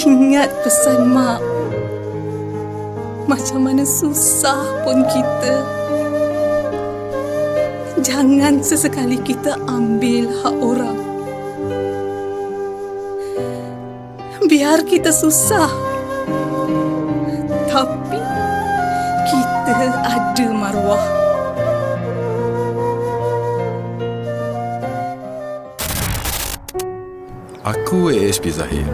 Ingat pesan mak. Macam mana susah pun kita Jangan sesekali kita ambil hak orang. Biar kita susah. Tapi Kita ada maruah Aku ASP Zahir.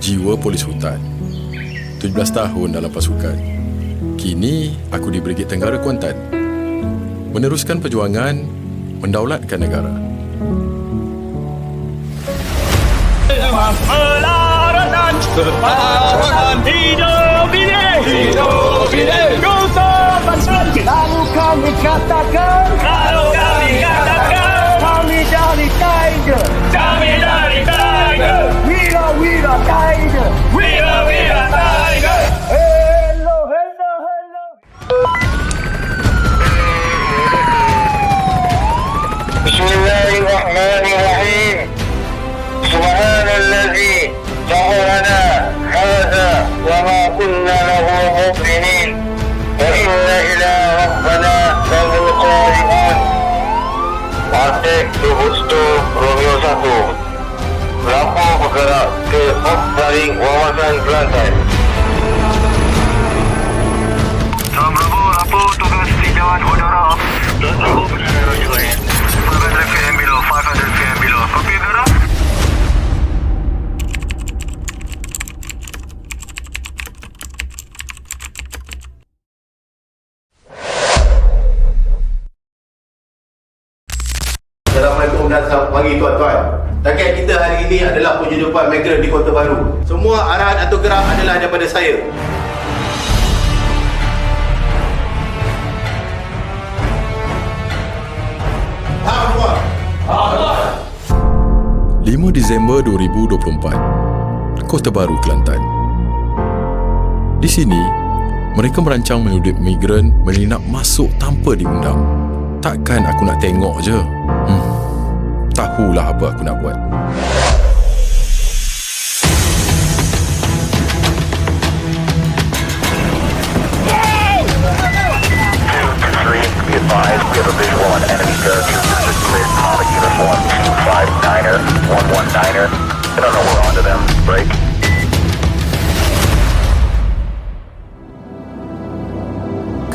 Jiwa polis hutan. 17 tahun dalam pasukan. Kini aku di Brigade Tenggara Kuantan Meneruskan perjuangan Mendaulatkan negara. Lalu kami katakan وما كنا له مؤمنين وإنا إلى ربنا لمنقلبون Partai Tubustu Romeo 1 Lapor bergerak ke Pos Daring Wawasan Kelantan Tuan Bravo, lapor tugas tinjauan udara Target kita hari ini adalah penyeludupan migran di Kota Baru. Semua arahan atau gerak adalah daripada saya. Semua? 5 Disember 2024 Kota Baru, Kelantan Di sini, mereka merancang menyudup migran menginap masuk tanpa diundang. Takkan aku nak tengok je? Hmm, tahulah apa aku nak buat. Three, be advised, we have a visual on enemy paratroopers at grid comic uniform 259er, 119er. I don't know we're onto them. Break.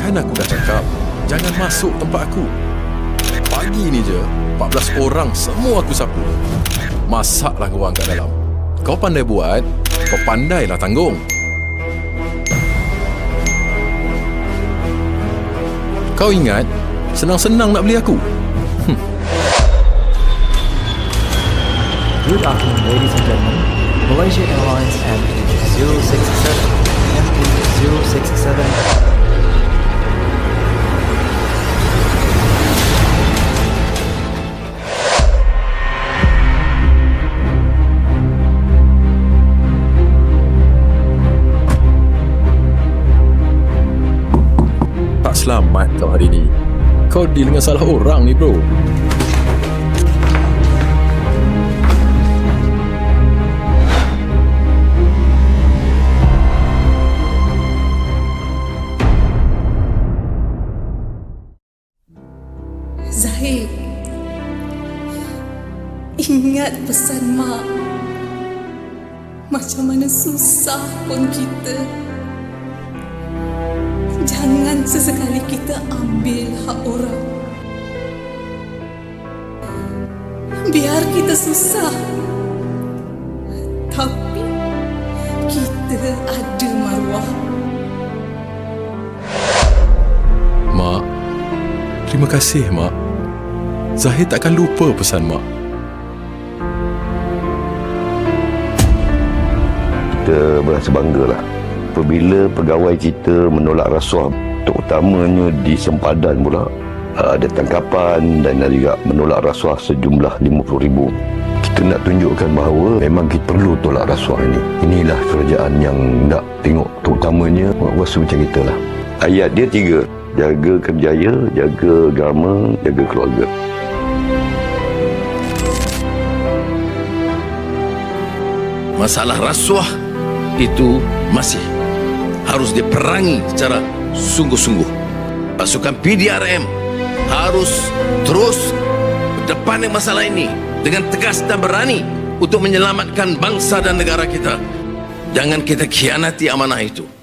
Kan aku dah cakap, jangan masuk tempat aku. Pagi ni je, 14 orang semua aku sapu. Masaklah korang kat dalam. Kau pandai buat, kau pandailah tanggung. Kau ingat, senang-senang nak beli aku. Good afternoon, ladies and gentlemen. Malaysia Airlines MH067, Kau deal dengan salah orang ni bro. Zahir. Ingat pesan mak. Macam mana susah pun kita Jangan sesekali kita ambil hak orang Biar kita susah Tapi Kita ada maruah Mak, terima kasih mak. Zahir takkan lupa pesan mak. kita berasa bangga lah apabila pegawai kita menolak rasuah terutamanya di sempadan pula uh, ada tangkapan dan ada juga menolak rasuah sejumlah RM50,000 kita nak tunjukkan bahawa memang kita perlu tolak rasuah ini. Inilah kerajaan yang nak tengok terutamanya kuasa macam kita lah. Ayat dia tiga jaga kerjaya jaga agama jaga keluarga. Masalah rasuah itu masih harus diperangi secara sungguh-sungguh. Pasukan PDRM harus terus berdepani masalah ini dengan tegas dan berani untuk menyelamatkan bangsa dan negara kita. Jangan kita khianati amanah itu.